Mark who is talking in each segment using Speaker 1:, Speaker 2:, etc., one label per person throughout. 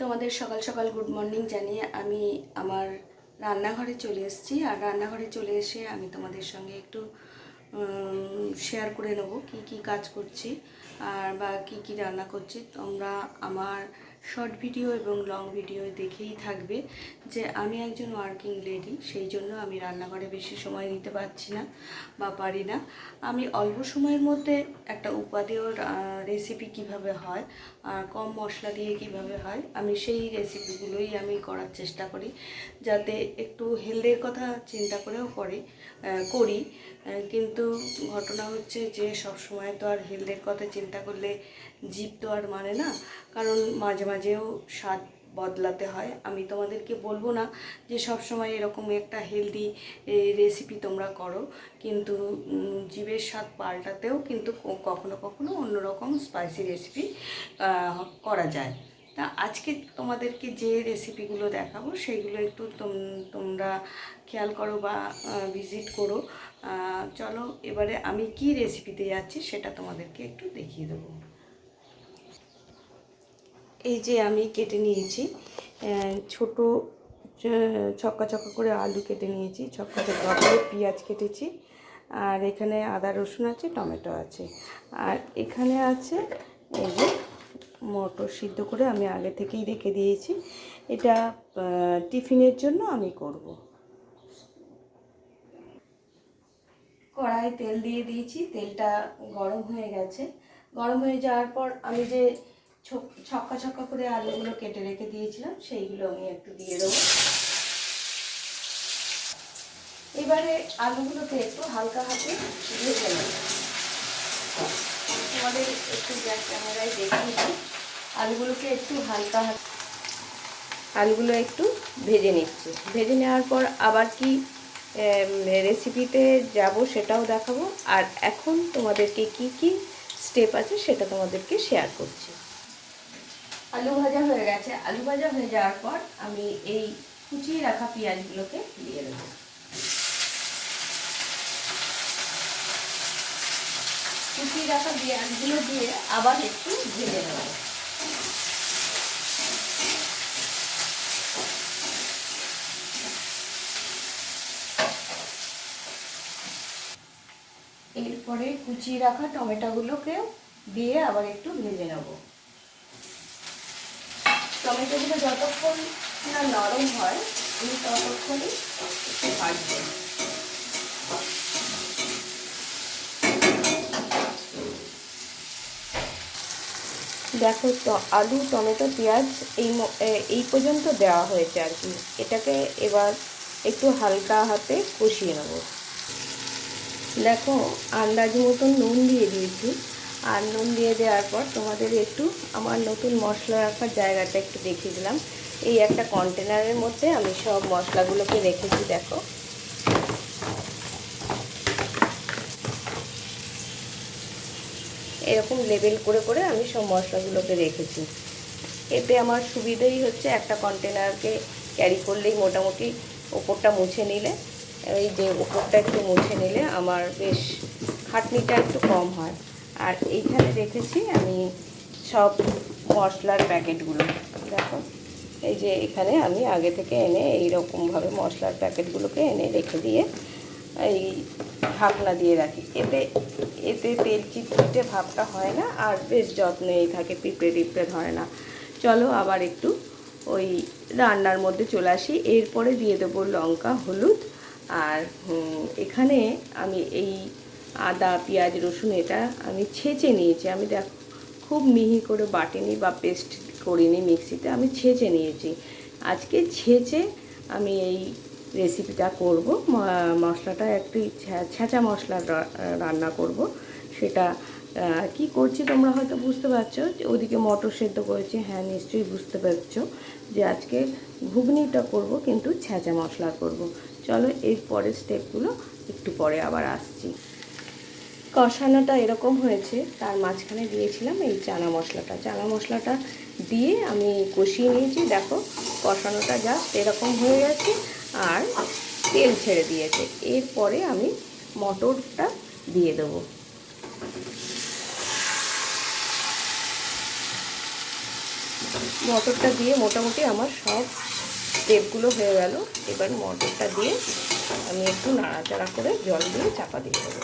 Speaker 1: তোমাদের সকাল সকাল গুড মর্নিং জানিয়ে আমি আমার রান্নাঘরে চলে এসেছি। আর রান্নাঘরে চলে এসে আমি তোমাদের সঙ্গে একটু শেয়ার করে নেব কি কি কাজ করছি আর বা কি কি রান্না করছি। তোমরা আমার শর্ট ভিডিও এবং লং ভিডিও দেখেই থাকবে যে আমি একজন ওয়ার্কিং লেডি, সেই জন্য আমি রান্নাঘরে বেশি সময় দিতে পারছি না বা পারি না। আমি অল্প সময়ের মধ্যে একটা উপাদেয় রেসিপি কীভাবে হয়, আর কম মশলা দিয়ে কীভাবে হয়, আমি সেই রেসিপিগুলোই আমি করার চেষ্টা করি, যাতে একটু হেলথের কথা চিন্তা করেও করি করি। কিন্তু ঘটনা হচ্ছে যে সব সময় তো আর হেলদের কথা চিন্তা করলে জীব তো আর মানে না। কারণ মাঝে মাঝেও স্বাদ বদলাতে হয়। আমি তোমাদেরকে বলব না যে সব সময় এরকম একটা হেলদি রেসিপি তোমরা করো। কিন্তু জীবের স্বাদ পাল্টাতেও কিন্তু কখনো কখনো অন্যরকম স্পাইসি রেসিপি করা যায়। তা আজকে তোমাদেরকে যে রেসিপিগুলো দেখাবো, সেইগুলো একটু তোম- তোমরা খেয়াল করো বা ভিজিট করো। চলো, এবারে আমি কি রেসিপিতে যাচ্ছি সেটা তোমাদেরকে একটু দেখিয়ে দেবো। এই যে আমি কেটে নিয়েছি ছোট ছক্কা ছক্কা করে আলু কেটে নিয়েছি, ছক্কা ছক্কা করে পেঁয়াজ কেটেছি, আর এখানে আদা রসুন আছে, টমেটো আছে, আর এখানে আছে এই যে মটর সিদ্ধ করে আমি আগে থেকেই রেখে দিয়েছি, এটা টিফিনের জন্য আমি করব। কড়াই তেল দিয়ে দিয়েছি, তেলটা গরম হয়ে গেছে, গরম হয়ে যাওয়ার পর আমি যে ছক্কা ছক্কা করে আলুগুলো কেটে রেখে দিয়েছিলাম, সেইগুলো আমি একটু দিয়ে দেবো। এবারে আলুগুলোকে একটু হালকা হাতে ভেজে নেব। তোমাদের একটু গ্যাস ক্যামেরায় দেখিয়ে দিই। আলুগুলোকে একটু হালকা হাতে আলুগুলো একটু ভেজে নিচ্ছি। ভেজে নেওয়ার পর আবার কি রেসিপিতে যাব সেটাও দেখাবো। আর এখন তোমাদেরকে কি কি স্টেপ আছে সেটা তোমাদেরকে শেয়ার করছি। আলু ভাজা হয়ে গেছে। আলু ভাজা হয়ে যাওয়ার পর আমি এই কুচিয়ে রাখা পেঁয়াজগুলোকে দিয়ে দেবো। কুচিয়ে রাখা পেঁয়াজগুলো দিয়ে আবার একটু ভেজে নেব। এরপরে কুচিয়ে রাখা টমেটোগুলোকেও দিয়ে আবার একটু ভেজে নেব। টমেটোগুলো যতক্ষণ না নরম হয়, আমি ততক্ষণই একটু ভাজবো দেখো, তো আলু, টমেটো, পেঁয়াজ এই এই পর্যন্ত দেওয়া হয়েছে আর কি। এটাকে এবার একটু হালকা হাতে কষিয়ে নেব। দেখো, আন্দাজ মতন নুন দিয়ে দিয়েছি। আর নুন দিয়ে দেওয়ার পর তোমাদের একটু আমার নতুন মশলা রাখার জায়গাটা একটু দেখিয়ে দিলাম। এই একটা কন্টেনারের মধ্যে আমি সব মশলাগুলোকে রেখেছি, দেখো। এরকম লেবেল করে করে আমি সব মশলাগুলোকে রেখেছি। এতে আমার সুবিধেই হচ্ছে একটা কন্টেনারকে ক্যারি করলেই মোটামুটি ওপরটা মুছে নিলে, এই যে ওপরটা একটু মুছে নিলে আমার বেশ খাটনিটা একটু কম হয়। আর এইখানে রেখেছি আমি সব মশলার প্যাকেটগুলো। দেখো, এই যে এখানে আমি আগে থেকে এনে এই রকমভাবে মশলার প্যাকেটগুলোকে এনে রেখে দিয়ে এই ঢাকনা দিয়ে রাখি। এতে এতে তেল চিটচিটে ভাবটা হয় না আর বেশ যত্নেই থাকে, পিঁপড়ে টিপড়ে ধরে না। চলো আবার একটু ওই রান্নার মধ্যে চলে আসি। এরপরে দিয়ে দেবো লঙ্কা, হলুদ আর এখানে আমি এই আদা, পেঁয়াজ, রসুন এটা আমি ছেঁচে নিয়েছি। আমি দেখ, খুব মিহি করে বাটিনি বা পেস্ট করিনি মিক্সিতে, আমি ছেঁচে নিয়েছি। আজকে ছেঁচে আমি এই রেসিপিটা করব। মশলাটা একটু ছ্যাঁচা মশলা রান্না করব। সেটা কি করছি তোমরা হয়তো বুঝতে পারছ? যে ওদিকে মটর সেদ্ধ করেছি হ্যাঁ নিশ্চয়ই বুঝতে পারছ যে আজকে ঘুগনিটা করব, কিন্তু ছ্যাঁচা মশলা করব। চলো এর পরের স্টেপগুলো একটু পরে আবার আসছি। কষানোটা এরকম হয়েছে, তার মাঝখানে দিয়েছিলাম এই চানা মশলাটা। চানা মশলাটা দিয়ে আমি কষিয়ে নিয়েছি, দেখো কষানোটা জাস্ট এরকম হয়ে গেছে আর তেল ছেড়ে দিয়েছে। এরপরে আমি মটরটা দিয়ে দেবো। মটরটা দিয়ে মোটামুটি আমার সব স্টেপগুলো হয়ে গেল। এবার মটরটা দিয়ে আমি একটু নাড়াচাড়া করে জল দিয়ে চাপা দিয়ে দেবো।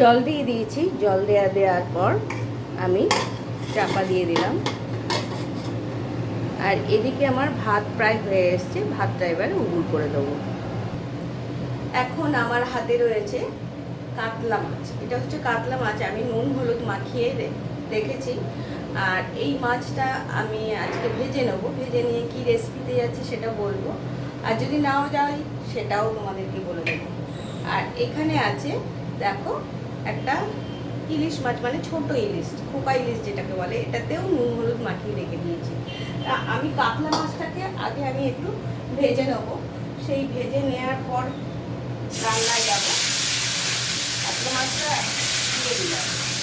Speaker 1: জল দিয়ে দিয়েছি। জল দেওয়া দেওয়ার পর আমি চাপা দিয়ে দিলাম। আর এদিকে আমার ভাত প্রায় হয়ে এসছে। ভাতটা এবারে উগুল করে দেবো। এখন আমার হাতে রয়েছে কাতলা মাছ। এটা হচ্ছে কাতলা মাছ। আমি নুন, হলুদ মাখিয়ে রেখেছি। আর এই মাছটা আমি আজকে ভেজে নেব। ভেজে নিয়ে কি রেসিপিতে যাচ্ছে সেটা বলব। আর যদি নাও যাই, সেটাও তোমাদেরকে বলে দেবো। আর এখানে আছে, দেখো একটা ইলিশ মাছ মানে ছোট ইলিশ, খোকা ইলিশ যেটাকে বলে, এটাতেও নুন, হলুদ মাখিয়ে রেখে দিয়েছি। তা আমি কাতলা মাছটাকে আগে আমি একটু ভেজে নেব। সেই ভেজে নেওয়ার পর রান্নায় যাব। কাতলা মাছটা দিয়ে দিলাম।